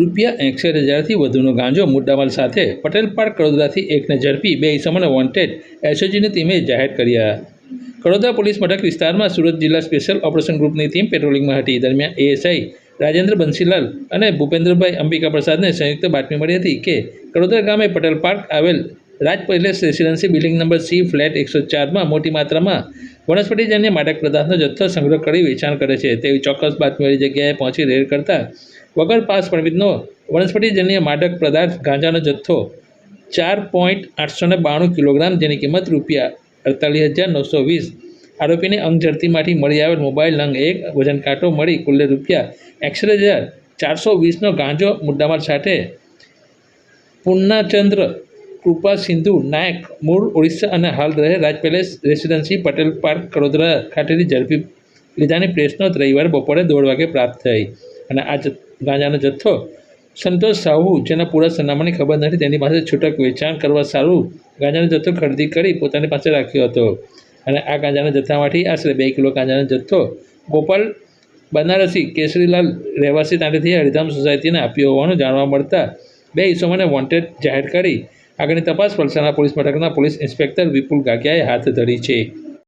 રૂપિયા એકસઠ હજારથી વધુનો ગાંજો મુદ્દામાલ સાથે પટેલ પાર્ક કડોદરાથી એકને ઝડપી બે ઇસમોને વોન્ટેડ એસઓજીની ટીમે જાહેર કર્યા. કડોદરા પોલીસ મથક વિસ્તારમાં સુરત જિલ્લા સ્પેશિયલ ઓપરેશન ગ્રુપની ટીમ પેટ્રોલિંગમાં હતી. દરમિયાન એએસઆઈ રાજેન્દ્ર બંસીલાલ અને ભૂપેન્દ્રભાઈ અંબિકા પ્રસાદને સંયુક્ત બાતમી મળી હતી કે કડોદરા ગામે પટેલ પાર્ક આવેલ Raj palace residency building number C flat એકસો ચારમાં મોટી માત્રામાં વનસ્પતિજન્ય માદક પદાર્થનો જથ્થો સંગ્રહ કરી વેચાણ કરે છે. તેવી ચોક્કસ બાતમીવાળી જગ્યાએ પહોંચી રેડ કરતા વગર પાસ પરમિટનો વનસ્પતિજન્ય માદક પદાર્થ ગાંજાનો જથ્થો ચાર પોઈન્ટ આઠસો ને બાણું કિલોગ્રામ જેની કિંમત રૂપિયા અડતાલીસ હજાર નવસો વીસ આરોપીને અંગ ઝડતીમાંથી મળી આવેલ મોબાઈલ નંગ એક વજન કાંટો મળી કુલ્લે રૂપિયા એકસઠ હજાર ચારસો વીસનો ગાંજો મુદ્દામાલ સાથે પૂર્ણાચંદ્ર કૃપા સિંધુ, નાયક, મૂળ, ઓડિશા અને હાલ રહે Raj palace residency, Patel park, Kadodara ખાતેથી ઝડપી લીધાની પ્રેસ રવિવારે બપોરે દોઢ વાગે પ્રાપ્ત થઈ. અને આ ગાંજાનો જથ્થો સંતોષ સાહુ, જેના પૂરા સરનામાની ખબર નથી, તેની પાસે છૂટક વેચાણ કરવા સારું ગાંજાનો જથ્થો ખરીદી કરી પોતાની પાસે રાખ્યો હતો. અને આ ગાંજાના જથ્થામાંથી આશરે બે કિલો ગાંજાનો જથ્થો ગોપાલ બનારસી કેસરીલાલ રહેવાસી તાંડેથી હરિધામ સોસાયટીને આપ્યો હોવાનું જાણવા મળતા બે ઈસમોને વોન્ટેડ જાહેર કરી આગળની તપાસ વલસાડના પોલીસ મથકના પોલીસ ઇન્સ્પેક્ટર વિપુલ ગાગિયાએ હાથ ધરી છે.